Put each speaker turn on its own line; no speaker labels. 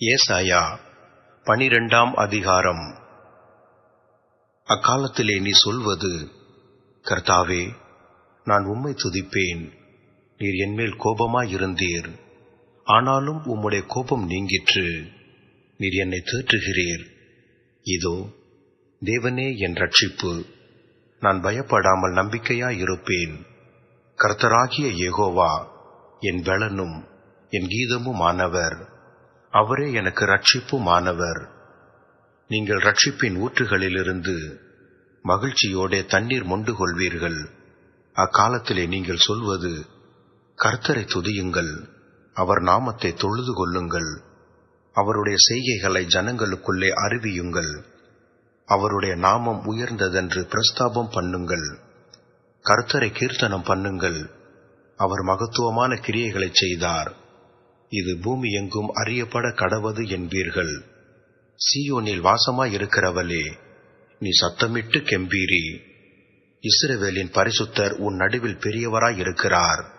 ஏசாயா பனிரெண்டாம் அதிகாரம். அக்காலத்திலே நீ சொல்வது கர்த்தாவே நான் உம்மை துதிப்பேன். நீர் என்மேல் கோபமாயிருந்தீர். ஆனாலும் உம்முடைய கோபம் நீங்கிற்று. நீர் என்னை தேற்றுகிறீர். இதோ தேவனே என் ரட்சிப்பு நான் பயப்படாமல் நம்பிக்கையாயிருப்பேன். கர்த்தராகிய ஏகோவா என் பலனும் என் கீதமுமானவர். அவரே எனக்கு ரட்சிப்புமானவர் நீங்கள் ரட்சிப்பின் ஊற்றுகளிலிருந்து மகிழ்ச்சியோடே தண்ணீர் மொண்டு கொள்வீர்கள். அக்காலத்திலே நீங்கள் சொல்வது கர்த்தரை துதியுங்கள் அவர் நாமத்தை தொழுது கொள்ளுங்கள் அவருடைய செய்கைகளை ஜனங்களுக்குள்ளே அறிவியுங்கள் அவருடைய நாமம் உயர்ந்ததென்று பிரஸ்தாபம் பண்ணுங்கள் கர்த்தரை கீர்த்தனம் பண்ணுங்கள் அவர் மகத்துவமான கிரியைகளைச் செய்தார். இது பூமி எங்கும் அறியப்பட கடவது என்பீர்கள். சீயோனில் வாசமாயிருக்கிறவளே நீ சத்தமிட்டு கெம்பீரி. இஸ்ரவேலின் பரிசுத்தர் உன் நடுவில் பெரியவராயிருக்கிறார்.